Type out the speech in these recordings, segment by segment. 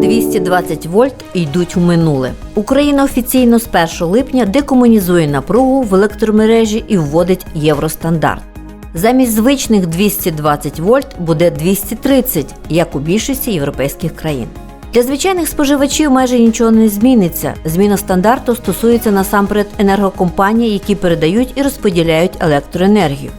220 вольт йдуть у минуле. Україна офіційно з 1 липня декомунізує напругу в електромережі і вводить євростандарт. Замість звичних 220 вольт буде 230, як у більшості європейських країн. Для звичайних споживачів майже нічого не зміниться. Зміна стандарту стосується насамперед енергокомпаній, які передають і розподіляють електроенергію.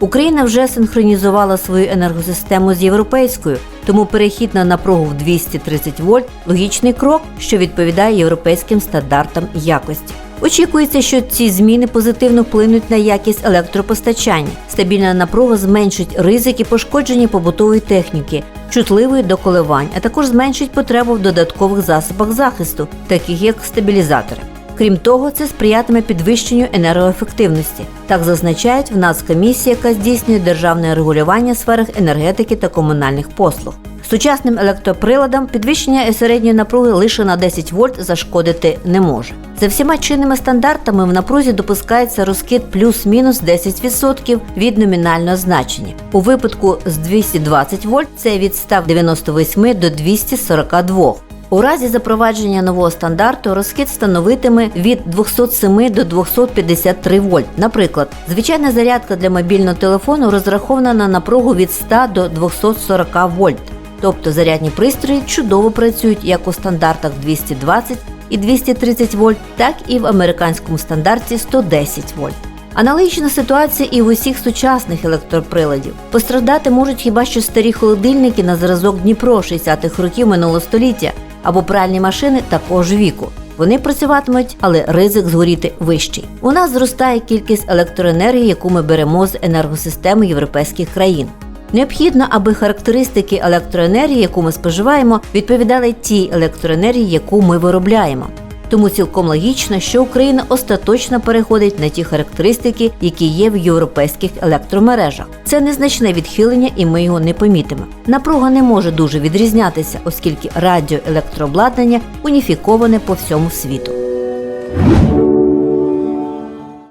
Україна вже синхронізувала свою енергосистему з європейською, тому перехід на напругу в 230 вольт логічний крок, що відповідає європейським стандартам якості. Очікується, що ці зміни позитивно вплинуть на якість електропостачання. Стабільна напруга зменшить ризики пошкодження побутової техніки, чутливої до коливань, а також зменшить потребу в додаткових засобах захисту, таких як стабілізатори. Крім того, це сприятиме підвищенню енергоефективності. Так зазначають в Нацкомісії, яка здійснює державне регулювання в сферах енергетики та комунальних послуг. Сучасним електроприладам підвищення середньої напруги лише на 10 вольт зашкодити не може. За всіма чинними стандартами в напрузі допускається розкид плюс-мінус 10% від номінального значення. У випадку з 220 вольт це від 198 до 242. У разі запровадження нового стандарту розхід становитиме від 207 до 253 вольт. Наприклад, звичайна зарядка для мобільного телефону розрахована на напругу від 100 до 240 вольт. Тобто зарядні пристрої чудово працюють як у стандартах 220 і 230 вольт, так і в американському стандарті 110 вольт. Аналогічна ситуація і в усіх сучасних електроприладів. Постраждати можуть хіба що старі холодильники на зразок Дніпро 60-х років минулого століття або пральні машини такого ж віку. Вони працюватимуть, але ризик згоріти вищий. У нас зростає кількість електроенергії, яку ми беремо з енергосистеми європейських країн. Необхідно, аби характеристики електроенергії, яку ми споживаємо, відповідали тій електроенергії, яку ми виробляємо. Тому цілком логічно, що Україна остаточно переходить на ті характеристики, які є в європейських електромережах. Це незначне відхилення, і ми його не помітимо. Напруга не може дуже відрізнятися, оскільки радіоелектрообладнання уніфіковане по всьому світу.